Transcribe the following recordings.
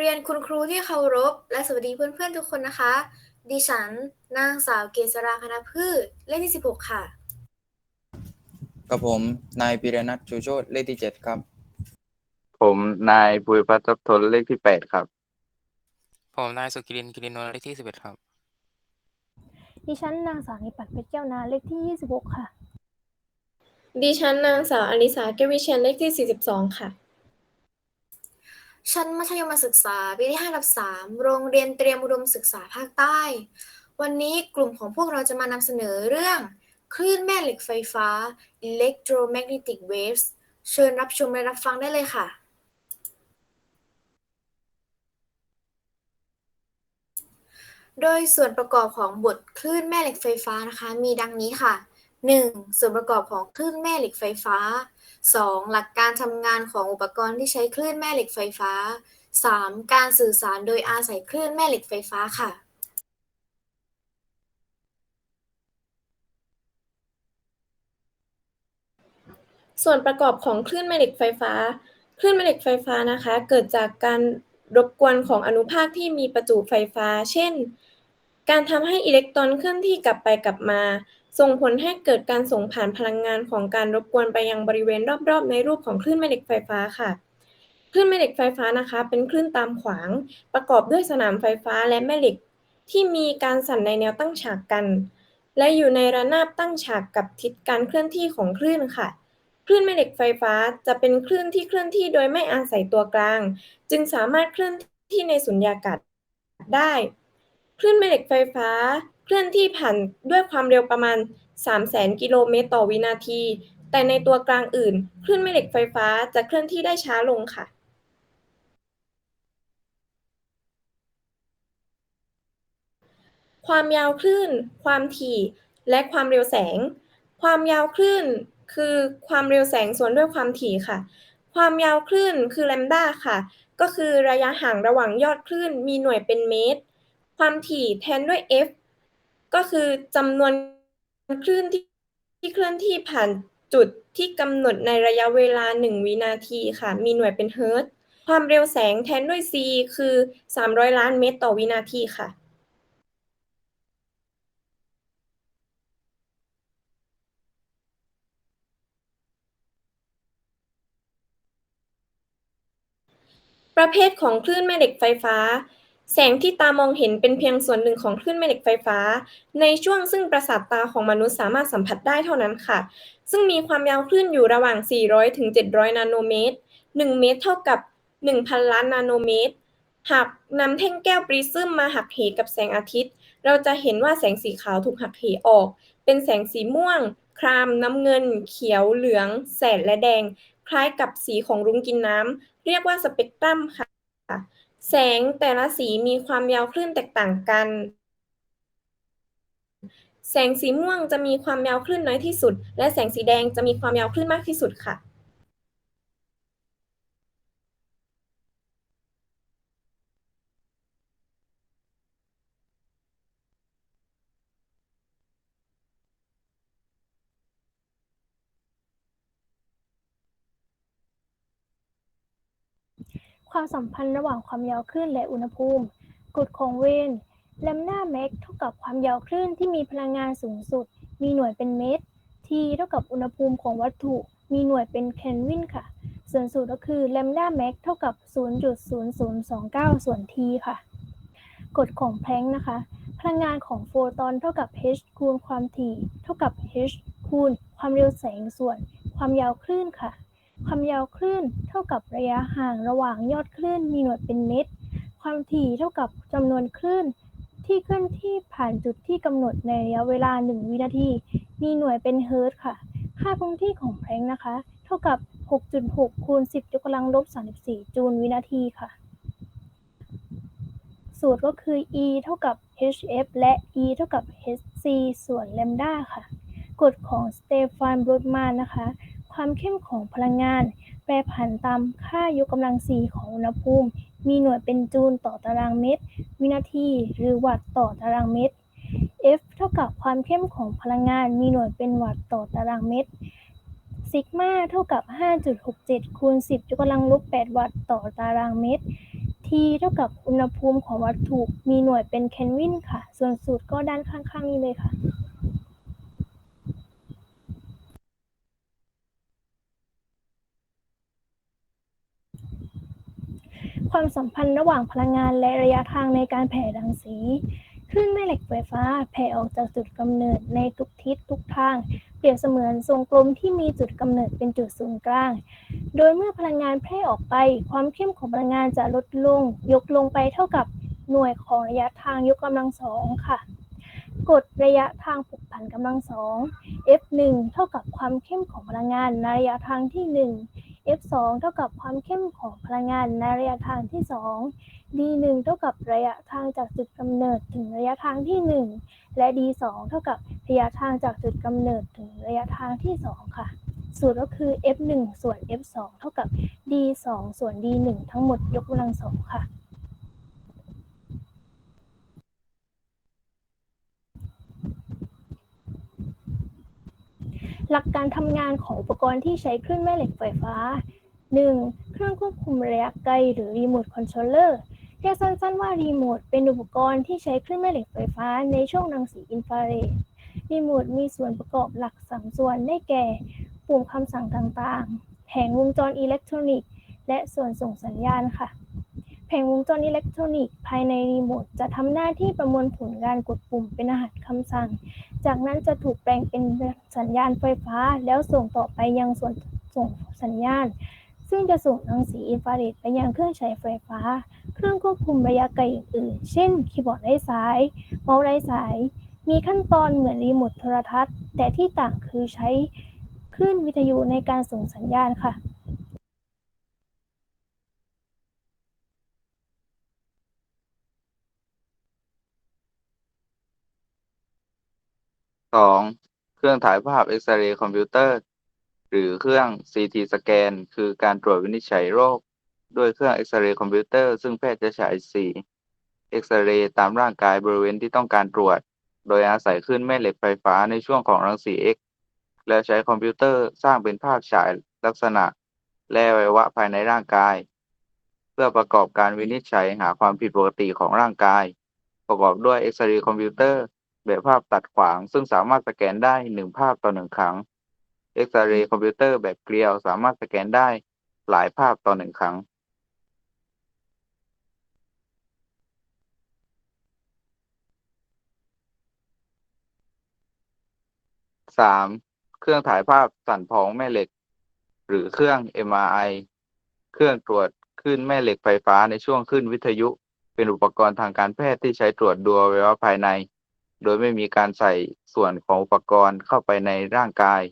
เรียนคุณครูที่เคารพ และสวัสดีเพื่อนๆทุกคนนะคะ ดิฉันนางสาวเกษราคณพืชเลขที่ 16 ค่ะ กับผม นายปิรนัทชูโชตเลขที่เจ็ดครับ ผมนายบุญพัฒน์ทบทนเลขที่แปดครับ ผมนายสุกิรินกิรินนท์เลขที่สิบเอ็ดครับ ดิฉันนางสาวนิปัตเพชรแก้วนาเลขที่ 26 ค่ะ ดิฉันนางสาวอลิสาแก้ววิเชียนเลขที่ 42 ค่ะ ชั้นมัธยมศึกษาปีที่5ทับ3โรงเรียนเตรียมอุดมศึกษาภาคใต้ วันนี้กลุ่มของพวกเราจะมานำเสนอเรื่อง คลื่นแม่เหล็กไฟฟ้า electromagnetic waves เชิญรับชมและรับฟังได้เลยค่ะ โดยส่วนประกอบของบทคลื่นแม่เหล็กไฟฟ้านะคะ มีดังนี้ค่ะ 1. ส่วนประกอบของคลื่นแม่เหล็กไฟฟ้า 2. หลักการทำงานของอุปกรณ์ที่ใช้คลื่นแม่เหล็กไฟฟ้า 3. การสื่อสารโดยอาศัยคลื่นแม่เหล็กไฟฟ้าค่ะ ส่วนประกอบของคลื่นแม่เหล็กไฟฟ้า คลื่นแม่เหล็กไฟฟ้านะคะ เกิดจากการรบกวนของอนุภาคที่มีประจุไฟฟ้า เช่น การทำให้อิเล็กตรอนเคลื่อนที่กลับไปกลับมา ส่งผลให้เกิดการส่งผ่านพลังงานของการรบกวนไปยังบริเวณรอบๆ ในรูปของคลื่นแม่เหล็กไฟฟ้าค่ะ คลื่นแม่เหล็กไฟฟ้านะคะ เป็นคลื่นตามขวาง ประกอบด้วยสนามไฟฟ้าและแม่เหล็ก ที่มีการสั่นในแนวตั้งฉากกัน และอยู่ในระนาบตั้งฉากกับทิศการเคลื่อนที่ของคลื่นค่ะ คลื่นแม่เหล็กไฟฟ้าจะเป็นคลื่นที่เคลื่อนที่โดยไม่อาศัยตัวกลาง จึงสามารถเคลื่อนที่ในสุญญากาศได้ คลื่นแม่เหล็กไฟฟ้า เคลื่อนที่ผ่านด้วยความเร็วประมาณ 300,000 กิโลเมตรต่อวินาที แต่ในตัวกลางอื่น คลื่นแม่เหล็กไฟฟ้าจะเคลื่อนที่ได้ช้าลงค่ะ ความยาวคลื่น ความถี่ และความเร็วแสง ความยาวคลื่นคือความเร็วแสงส่วนด้วยความถี่ค่ะ ความยาวคลื่นคือแลมดาค่ะ ก็คือระยะห่างระหว่างยอดคลื่นมีหน่วยเป็นเมตร ความถี่แทนด้วย f ก็คือจำนวนคลื่นที่ที่เคลื่อนที่ผ่านจุดที่กำหนดในระยะเวลา 1 วินาทีค่ะ มีหน่วยเป็นเฮิร์ตความเร็วแสงแทนด้วย c คือ 300 ล้านเมตรต่อวินาทีค่ะ ประเภทของคลื่นแม่เหล็กไฟฟ้า แสงที่ตามองเห็นเป็นเพียงส่วนหนึ่งของคลื่นแม่เหล็กไฟฟ้า ในช่วงซึ่งประสาทตาของมนุษย์สามารถสัมผัสได้เท่านั้นค่ะ ซึ่งมีความยาวคลื่นอยู่ระหว่าง 400 ถึง 700 นาโนเมตร 1 เมตรเท่ากับ 1,000 ล้านนาโนเมตร หากนำแท่งแก้วปริซึมมาหักเหกับแสงอาทิตย์ เราจะเห็นว่าแสงสีขาวถูกหักเหออก เป็นแสงสีม่วง คราม น้ำเงิน เขียว เหลือง แสดและแดง คล้ายกับสีของรุ้งกินน้ำ เรียกว่าสเปกตรัมค่ะ แสงแต่ละสีมีความยาวคลื่นแตกต่างกัน แสงสีม่วงจะมีความยาวคลื่นน้อยที่สุด และแสงสีแดงจะมีความยาวคลื่นมากที่สุดค่ะ ความสัมพันธ์ระหว่างความยาวคลื่นและอุณหภูมิกฎของเวนแลมดาแม็กเท่ากับความยาวคลื่นที่มีพลังงานสูงสุด มีหน่วยเป็นเมตร t เท่ากับอุณหภูมิของวัตถุ มีหน่วยเป็นเคลวินค่ะ ส่วนสูตรก็คือแลมดาแม็กเท่ากับ 0.0029 ส่วน t ค่ะ กฎของแพลงก์นะคะ พลังงานของโฟตอนเท่ากับ h คูณความถี่ เท่ากับ h คูณความเร็วแสงส่วน ความยาวคลื่นค่ะ ความยาวคลื่นเท่ากับระยะห่างระหว่างยอดคลื่นมีหน่วยเป็นเมตร ความถี่เท่ากับจำนวนคลื่นที่เคลื่อนที่ผ่านจุดที่กำหนดในระยะเวลา 1 วินาที มีหน่วยเป็นเฮิร์ตซ์ค่ะ ค่าคงที่ของแพลงก์นะคะ เท่ากับ 6.6 คูณ 10ยกกำลังลบ 34 จูลวินาทีค่ะ สูตรก็คือ e เท่ากับ hf และ e เท่ากับ hc ส่วนแลมดาค่ะ กฎของสเตฟานบรูดแมนนะคะ ความเข้มของพลังงาน แปรผันตามค่ายกกำลัง c ของอุณหภูมิ มีหน่วยเป็นจูลต่อตารางเมตร วินาที หรือวัตต์ต่อตารางเมตร F เท่ากับความเข้มของพลังงาน มีหน่วยเป็นวัตต์ต่อตารางเมตรซิกมาเท่ากับ 5.67 คูณ 10ยกกำลังลบ 8 วัตต์ต่อตารางเมตร T T เท่ากับอุณหภูมิของวัตถุ มีหน่วยเป็นเคลวินค่ะ ส่วนสูตรก็ด้านข้างๆนี้เลยค่ะ ความสัมพันธ์ระหว่างพลังงานและระยะทางในการแผ่รังสีคลื่นแม่เหล็กไฟฟ้าแผ่ออกจากจุดกำเนิดในทุกทิศทุกทาง เปรียบเสมือนทรงกลมที่มีจุดกำเนิดเป็นจุดศูนย์กลาง โดยเมื่อพลังงานแพร่ออกไป ความเข้มของพลังงานจะลดลง ยกลงไปเท่ากับหน่วยของระยะทางยกกำลังสองค่ะกฎระยะทางผูกพันกำลังสอง F1 เท่ากับความเข้มของพลังงานในระยะทางที่1 F2 เท่ากับความเข้มของพลังงานในระยะทางที่ 2 D1 เท่ากับระยะทางจากจุดกำเนิดถึงระยะทางที่ 1 และ D2 เท่ากับระยะทางจากจุดกำเนิดถึงระยะทางที่ 2 ค่ะ สูตรก็คือ F1 ส่วน F2 เท่ากับ D2 ส่วน D1 ทั้งหมดยกกำลังสองค่ะ หลักการทำงานของอุปกรณ์ที่ใช้คลื่นแม่เหล็กไฟฟ้า 1. เครื่องควบคุมระยะไกลหรือรีโมทคอนโทรลเลอร์เรียกสั้นๆว่ารีโมทเป็นอุปกรณ์ที่ใช้คลื่นแม่เหล็กไฟฟ้าในช่วงรังสีอินฟราเรดรีโมทมีส่วนประกอบหลักสามส่วนได้แก่ ปุ่มคำสั่งต่างๆ แผงวงจรอิเล็กทรอนิกส์ และส่วนส่งสัญญาณค่ะ แผงวงจรอิเล็กทรอนิกส์ภายในรีโมทจะทำหน้าที่ประมวลผลการกดปุ่มเป็นรหัสคำสั่ง จากนั้นจะถูกแปลงเป็นสัญญาณไฟฟ้า แล้วส่งต่อไปยังส่วนส่งสัญญาณ ซึ่งจะส่งรังสีอินฟราเรดไปยังเครื่องใช้ไฟฟ้า เครื่องควบคุมระยะไกลอื่นๆ เช่น คีย์บอร์ดไร้สาย เมาส์ไร้สาย มีขั้นตอนเหมือนรีโมทโทรทัศน์ แต่ที่ต่างคือใช้คลื่นวิทยุในการส่งสัญญาณค่ะ สองเครื่องถ่ายภาพเอ็กซเรย์คอมพิวเตอร์ หรือเครื่อง CT สแกน คือการตรวจวินิจฉัยโรค ด้วยเครื่องเอ็กซเรย์คอมพิวเตอร์ ซึ่งแพทย์จะฉายสีเอ็กซเรย์ตามร่างกายบริเวณที่ต้องการตรวจ โดยอาศัยคลื่นแม่เหล็กไฟฟ้าในช่วงของรังสี X และใช้คอมพิวเตอร์สร้างเป็นภาพฉายลักษณะ และอวัยวะภายในร่างกาย เพื่อประกอบการวินิจฉัยหาความผิดปกติของร่างกาย ประกอบด้วยเอ็กซเรย์คอมพิวเตอร์ แบบภาพตัดขวาง ซึ่งสามารถสแกนได้หนึ่งภาพต่อหนึ่งครั้งเอ็กซเรย์คอมพิวเตอร์แบบเกลียวสามารถสแกนได้หลายภาพต่อหนึ่งครั้งสามเครื่องถ่ายภาพสั่นพ้องแม่เหล็ก หรือเครื่อง MRI เครื่องตรวจคลื่นแม่เหล็กไฟฟ้าในช่วงคลื่นวิทยุ เป็นอุปกรณ์ทางการแพทย์ที่ใช้ตรวจดูอวัยวะภายใน โดยไม่มีการใส่ส่วนของอุปกรณ์เข้าไปในร่างกาย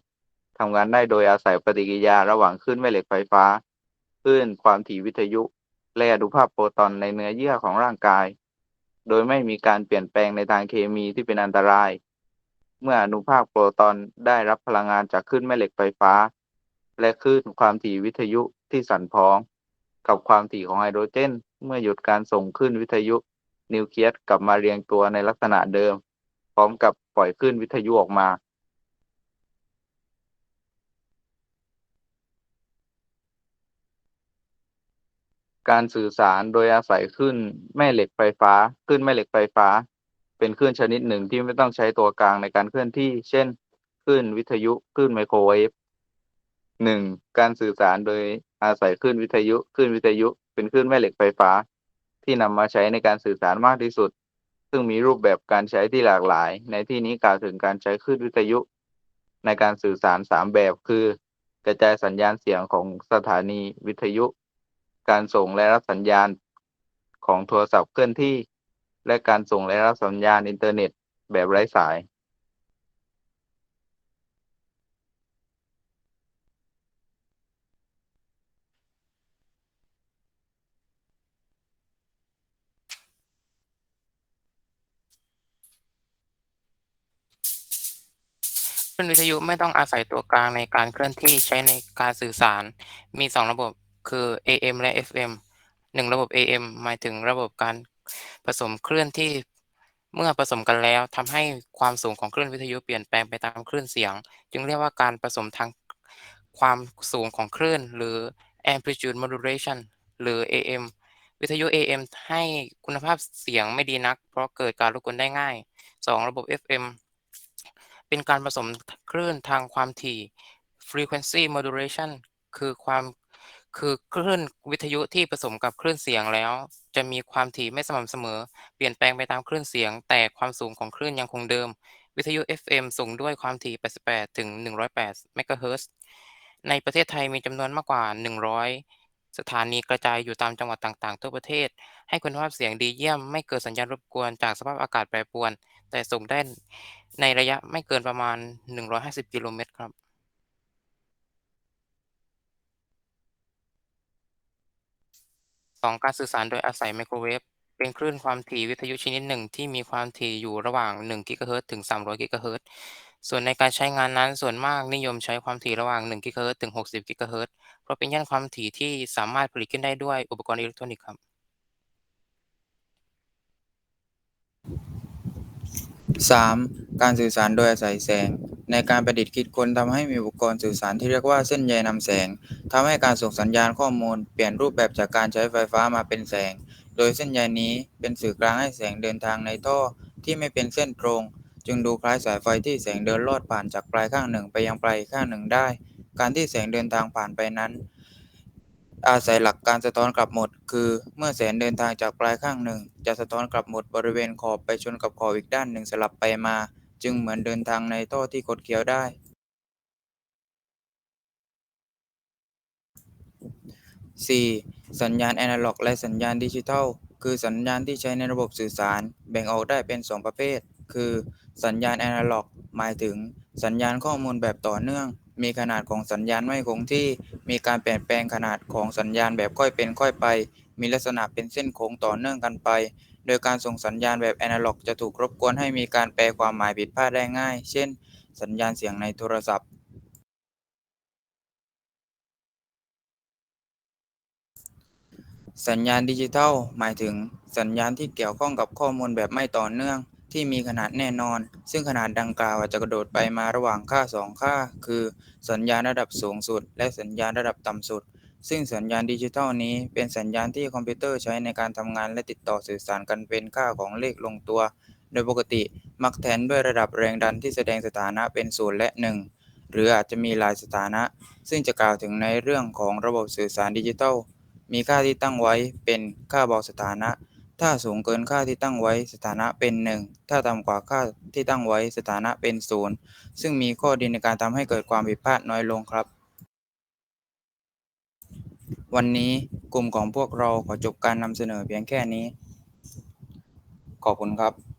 ทำงานได้โดยอาศัยปฏิกิริยาระหว่างคลื่นแม่เหล็กไฟฟ้าคลื่นความถี่วิทยุ และอนุภาคโปรตอนในเนื้อเยื่อของร่างกาย โดยไม่มีการเปลี่ยนแปลงในทางเคมีที่เป็นอันตราย เมื่ออนุภาคโปรตอนได้รับพลังงานจากคลื่นแม่เหล็กไฟฟ้า และคลื่นความถี่วิทยุที่สั่นพ้อง กับความถี่ของไฮโดรเจน เมื่อหยุดการส่งคลื่นวิทยุ นิวเคลียสกลับมาเรียงตัวในลักษณะเดิม พร้อมกับปล่อยคลื่นวิทยุออกมา การสื่อสารโดยอาศัยคลื่นแม่เหล็กไฟฟ้าคลื่นแม่เหล็กไฟฟ้า เป็นคลื่นชนิดหนึ่งที่ไม่ต้องใช้ตัวกลางในการเคลื่อนที่ เช่นคลื่นวิทยุคลื่นไมโครเวฟหนึ่งการสื่อสารโดยอาศัยคลื่นวิทยุคลื่นวิทยุ เป็นคลื่นแม่เหล็กไฟฟ้า ที่นำมาใช้ในการสื่อสารมากที่สุด ซึ่งมีรูปแบบการใช้ที่หลากหลาย ในที่นี้กล่าวถึงการใช้คลื่นวิทยุ ในการสื่อสารสามแบบ คือ กระจายสัญญาณเสียงของสถานีวิทยุ การส่งและรับสัญญาณของโทรศัพท์เคลื่อนที่ และการส่งและรับสัญญาณอินเทอร์เน็ตแบบไร้สาย คลื่นวิทยุไม่ต้องอาศัยตัวกลางในการเคลื่อนที่ใช้ในการสื่อสาร มีสองระบบคือ AM และ FM หนึ่งระบบ AM หมายถึงระบบการผสมคลื่นที่เมื่อผสมกันแล้วทำให้ความสูงของคลื่นวิทยุเปลี่ยนแปลงไปตามคลื่นเสียง จึงเรียกว่าการผสมทางความสูงของคลื่น หรือ amplitude modulation หรือ AM วิทยุ AM ให้คุณภาพเสียงไม่ดีนัก เพราะเกิดการรบกวนได้ง่าย 2. ระบบ FM เป็นการผสมคลื่นทางความถี่ frequency modulation คือความคือคลื่นวิทยุที่ผสมกับคลื่นเสียงแล้ว จะมีความถี่ไม่สม่ำเสมอ เปลี่ยนแปลงไปตามคลื่นเสียง แต่ความสูงของคลื่นยังคงเดิม วิทยุ FM ส่งด้วยความถี่ 88 ถึง 108 เมกะเฮิรตซ์ในประเทศไทยมีจำนวนมากกว่า 100 สถานีกระจายอยู่ตามจังหวัดต่างๆ ทั่วประเทศ ให้คุณภาพเสียงดีเยี่ยม ไม่เกิดสัญญาณรบกวนจากสภาพอากาศแปรปรวน แต่ส่งได้ในระยะไม่เกินประมาณ 150 กิโลเมตรครับ 2. การสื่อสารโดยอาศัยไมโครเวฟ เป็นคลื่นความถี่วิทยุชนิดหนึ่งที่มีความถี่อยู่ระหว่าง 1 กิกะเฮิรตซ์ถึง 300 กิกะเฮิรตซ์ ส่วนในการใช้งานนั้นส่วนมากนิยมใช้ความถี่ระหว่าง 1 กิกะเฮิรตซ์ถึง 60 กิกะเฮิรตซ์ เพราะเป็นย่านความถี่ที่สามารถผลิตขึ้นได้ด้วยอุปกรณ์อิเล็กทรอนิกส์ครับ 3. การสื่อสารโดยอาศัยแสง ในการประดิษฐ์คิดค้นทำให้มีอุปกรณ์สื่อสารที่เรียกว่าเส้นใยนำแสงทำให้การส่งสัญญาณข้อมูลเปลี่ยนรูปแบบจากการใช้ไฟฟ้ามาเป็นแสง โดยเส้นใยนี้เป็นสื่อกลางให้แสงเดินทางในท่อที่ไม่เป็นเส้นตรง จึงดูคล้ายสายไฟที่แสงเดินลอดผ่านจากปลายข้างหนึ่งไปยังปลายข้างหนึ่งได้ การที่แสงเดินทางผ่านไปนั้น อาศัยหลักการสะท้อนกลับหมด คือเมื่อแสงเดินทางจากปลายข้างหนึ่ง จะสะท้อนกลับหมดบริเวณขอบไปชนกับขอบอีกด้านหนึ่งสลับไปมา จึงเหมือนเดินทางในท่อที่คดเคี้ยวได้ 4. สัญญาณแอนะล็อก และสัญญาณดิจิทัล คือสัญญาณที่ใช้ในระบบสื่อสาร แบ่งออกได้เป็น 2 ประเภท คือ สัญญาณแอนะล็อก หมายถึง สัญญาณข้อมูลแบบต่อเนื่อง มีขนาดของสัญญาณไม่คงที่ มีการเปลี่ยนแปลงขนาดของสัญญาณแบบค่อยเป็นค่อยไป มีลักษณะเป็นเส้นโค้งต่อเนื่องกันไป โดยการส่งสัญญาณแบบแอนะล็อก จะถูกรบกวนให้มีการแปลความหมายผิดพลาดได้ง่าย เช่น สัญญาณเสียงในโทรศัพท์ สัญญาณดิจิทัล หมายถึง สัญญาณที่เกี่ยวข้องกับข้อมูลแบบไม่ต่อเนื่อง ที่มีขนาดแน่นอน ซึ่งขนาดดังกล่าวจะกระโดดไปมาระหว่างค่าสองค่า คือสัญญาณระดับสูงสุด และสัญญาณระดับต่ำสุด ซึ่งสัญญาณดิจิทัลนี้เป็นสัญญาณที่คอมพิวเตอร์ใช้ในการทำงานและติดต่อสื่อสารกันเป็นค่าของเลขลงตัว โดยปกติมักแทนด้วยระดับแรงดันที่แสดงสถานะเป็นศูนย์และหนึ่งหรืออาจจะมีหลายสถานะ ซึ่งจะกล่าวถึงในเรื่องของระบบสื่อสารดิจิทัลมีค่าที่ตั้งไว้เป็นค่าบอกสถานะ ถ้าสูงเกินค่าที่ตั้งไว้สถานะเป็นหนึ่งถ้าต่ำกว่าค่าที่ตั้งไว้สถานะเป็นศูนย์ซึ่งมีข้อดีในการทำให้เกิดความผิดพลาดน้อยลงครับ วันนี้กลุ่มของพวกเราขอจบการนำเสนอเพียงแค่นี้ ขอบคุณครับ